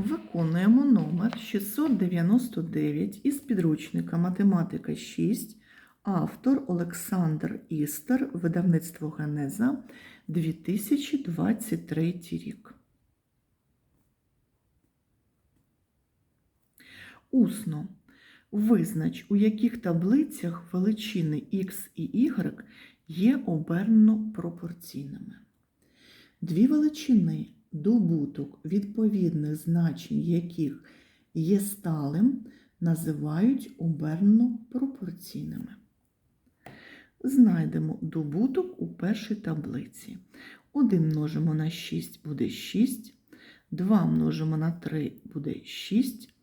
Виконуємо номер 699 із підручника Математика 6, автор Олександр Істер, видавництво Генеза, 2023 рік. Усно. Визнач, у яких таблицях величини Х і Y є обернено пропорційними. Дві величини, добуток відповідних значень яких є сталим, називають обернено пропорційними. Знайдемо добуток у першій таблиці. 1 множимо на 6 буде 6, 2 множимо на 3 буде 6,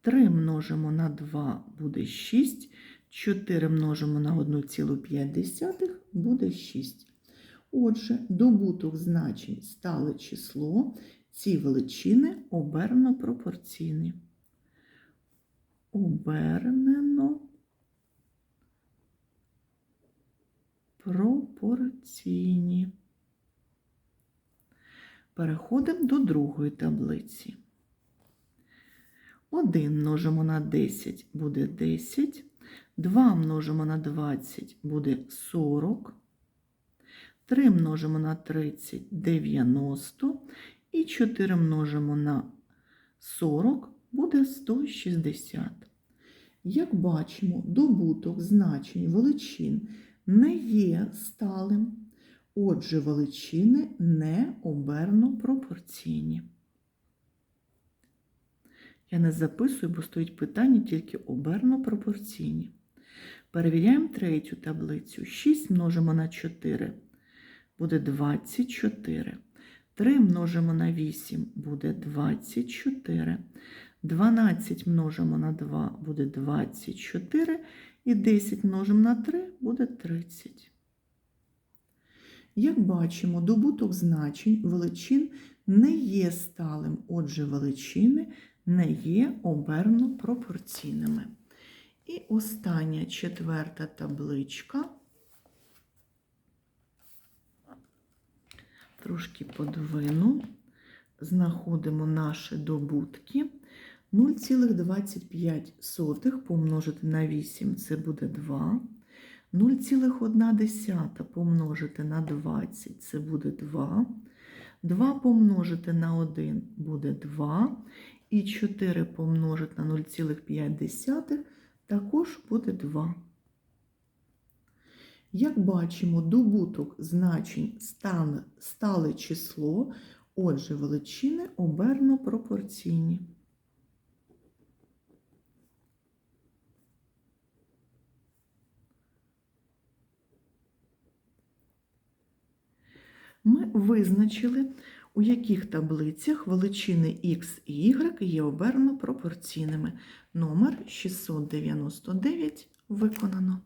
3 множимо на 2 буде 6, 4 множимо на 1,5 буде 6. Отже, добуток значень стале число, ці величини обернено пропорційні. Обернено пропорційні. Переходимо до другої таблиці. 1 множимо на 10 буде 10, 2 множимо на 20 буде 40. 3 множимо на 30 90 і 4 множимо на 40 буде 160. Як бачимо, добуток значень величин не є сталим, отже, величини не оберно пропорційні. Я не записую, бо стоїть питання тільки оберно пропорційні. Перевіряємо третю таблицю. 6 множимо на 4 буде 24. 3 множимо на 8 буде 24. 12 множимо на 2 буде 24. І 10 множимо на 3 буде 30. Як бачимо, добуток значень величин не є сталим, отже, величини не є оберно пропорційними. І остання четверта табличка. Трошки подвину, знаходимо наші добутки. 0,25 помножити на 8 це буде 2. 0,1 помножити на 20 це буде 2. 2 помножити на 1 буде 2. І 4 помножити на 0,5 також буде 2. Як бачимо, добуток значень стане, стале число, отже, величини оберно пропорційні. Ми визначили, у яких таблицях величини Х і Y є оберно пропорційними. Номер 699 виконано.